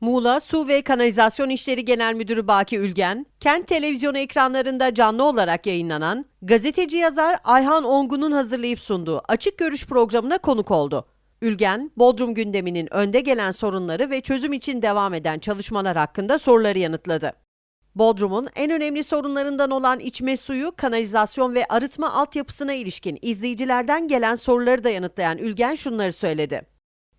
Muğla Su ve Kanalizasyon İşleri Genel Müdürü Baki Ülgen, kent televizyonu ekranlarında canlı olarak yayınlanan gazeteci yazar Ayhan Ongun'un hazırlayıp sunduğu Açık Görüş programına konuk oldu. Ülgen, Bodrum gündeminin önde gelen sorunları ve çözüm için devam eden çalışmalar hakkında soruları yanıtladı. Bodrum'un en önemli sorunlarından olan içme suyu, kanalizasyon ve arıtma altyapısına ilişkin izleyicilerden gelen soruları da yanıtlayan Ülgen şunları söyledi.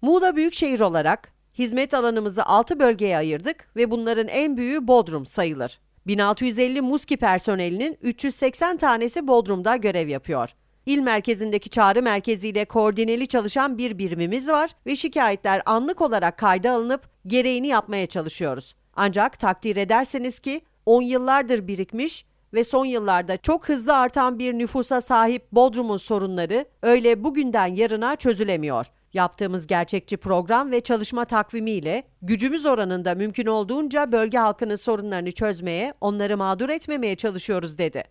Muğla Büyükşehir olarak hizmet alanımızı 6 bölgeye ayırdık ve bunların en büyüğü Bodrum sayılır. 1650 Muski personelinin 380 tanesi Bodrum'da görev yapıyor. İl merkezindeki çağrı merkeziyle koordineli çalışan bir birimimiz var ve şikayetler anlık olarak kayda alınıp gereğini yapmaya çalışıyoruz. Ancak takdir ederseniz ki 10 yıllardır birikmiş ve son yıllarda çok hızlı artan bir nüfusa sahip Bodrum'un sorunları öyle bugünden yarına çözülemiyor. Yaptığımız gerçekçi program ve çalışma takvimiyle gücümüz oranında mümkün olduğunca bölge halkının sorunlarını çözmeye, onları mağdur etmemeye çalışıyoruz dedi.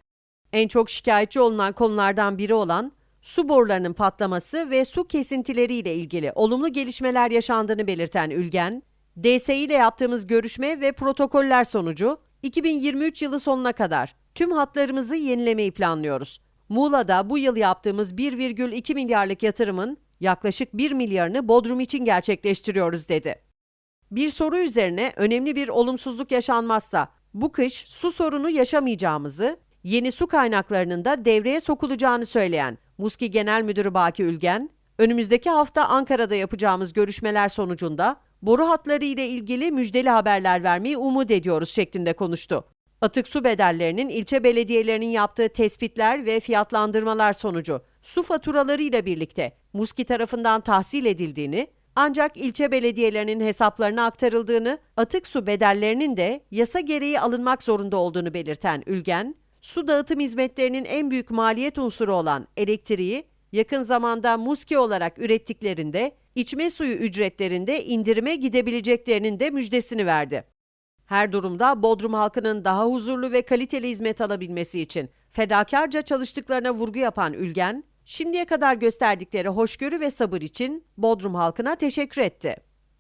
En çok şikayetçi olunan konulardan biri olan su borularının patlaması ve su kesintileriyle ilgili olumlu gelişmeler yaşandığını belirten Ülgen, DSİ ile yaptığımız görüşme ve protokoller sonucu 2023 yılı sonuna kadar tüm hatlarımızı yenilemeyi planlıyoruz. Muğla'da bu yıl yaptığımız 1,2 milyarlık yatırımın yaklaşık 1 milyarını Bodrum için gerçekleştiriyoruz dedi. Bir soru üzerine önemli bir olumsuzluk yaşanmazsa bu kış su sorunu yaşamayacağımızı, yeni su kaynaklarının da devreye sokulacağını söyleyen Muski Genel Müdürü Baki Ülgen, önümüzdeki hafta Ankara'da yapacağımız görüşmeler sonucunda boru hatları ile ilgili müjdeli haberler vermeyi umut ediyoruz şeklinde konuştu. Atık su bedellerinin ilçe belediyelerinin yaptığı tespitler ve fiyatlandırmalar sonucu su faturaları ile birlikte Muski tarafından tahsil edildiğini, ancak ilçe belediyelerinin hesaplarına aktarıldığını, atık su bedellerinin de yasa gereği alınmak zorunda olduğunu belirten Ülgen, su dağıtım hizmetlerinin en büyük maliyet unsuru olan elektriği yakın zamanda Muski olarak ürettiklerinde içme suyu ücretlerinde indirime gidebileceklerinin de müjdesini verdi. Her durumda Bodrum halkının daha huzurlu ve kaliteli hizmet alabilmesi için fedakarca çalıştıklarına vurgu yapan Ülgen, şimdiye kadar gösterdikleri hoşgörü ve sabır için Bodrum halkına teşekkür etti.